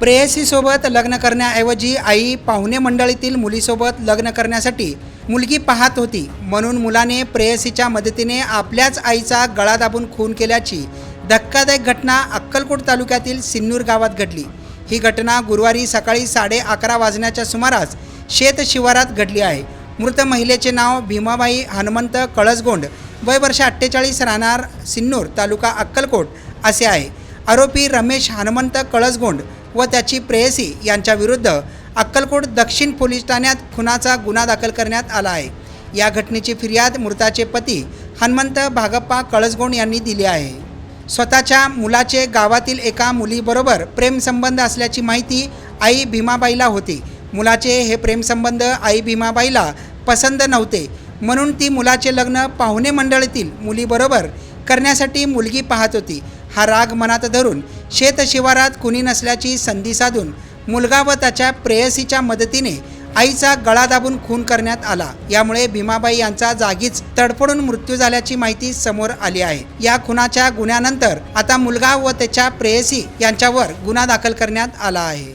प्रेयसीसोबत लग्न करण्याऐवजी आई पाहुणे मंडळीतील मुलीसोबत लग्न करण्यासाठी मुलगी पाहत होती. म्हणून मुलाने प्रेयसीच्या मदतीने आपल्याच आईचा गळा दाबून खून केल्याची धक्कादायक घटना अक्कलकोट तालुक्यातील सिन्नूर गावात घडली. ही घटना गुरुवारी सकाळी साडे अकरा वाजण्याच्या सुमारास शेत शिवारात घडली आहे. मृत महिलेचे नाव भीमाबाई हनुमंत कळसगोंड वय वर्ष अठ्ठेचाळीस राहणार सिन्नूर तालुका अक्कलकोट असे आहे. आरोपी रमेश हनुमंत कळसगोंड व त्याची प्रेयसी यांच्याविरुद्ध अक्कलकोट दक्षिण पोलीस ठाण्यात खुनाचा गुन्हा दाखल करण्यात आला आहे. या घटनेची फिर्याद मृताचे पती हनुमंत भागप्पा कळसगोंड यांनी दिली आहे. स्वतःच्या मुलाचे गावातील एका मुलीबरोबर प्रेमसंबंध असल्याची माहिती आई भीमाबाईला होती. मुलाचे हे प्रेमसंबंध आई भीमाबाईला पसंत नव्हते. म्हणून ती मुलाचे लग्न पाहुणे मंडळीतील मुलीबरोबर करण्यासाठी मुलगी पाहत होती. हा राग मनात धरून शेतशिवारात कुणी नसल्याची संधी साधून मुलगा व त्याच्या प्रेयसीच्या मदतीने आईचा गळा दाबून खून करण्यात आला. यामुळे भीमाबाई यांचा जागीच तडफडून मृत्यू झाल्याची माहिती समोर आली आहे. या खुनाच्या गुन्ह्यानंतर आता मुलगा व त्याच्या प्रेयसी यांच्यावर गुन्हा दाखल करण्यात आला आहे.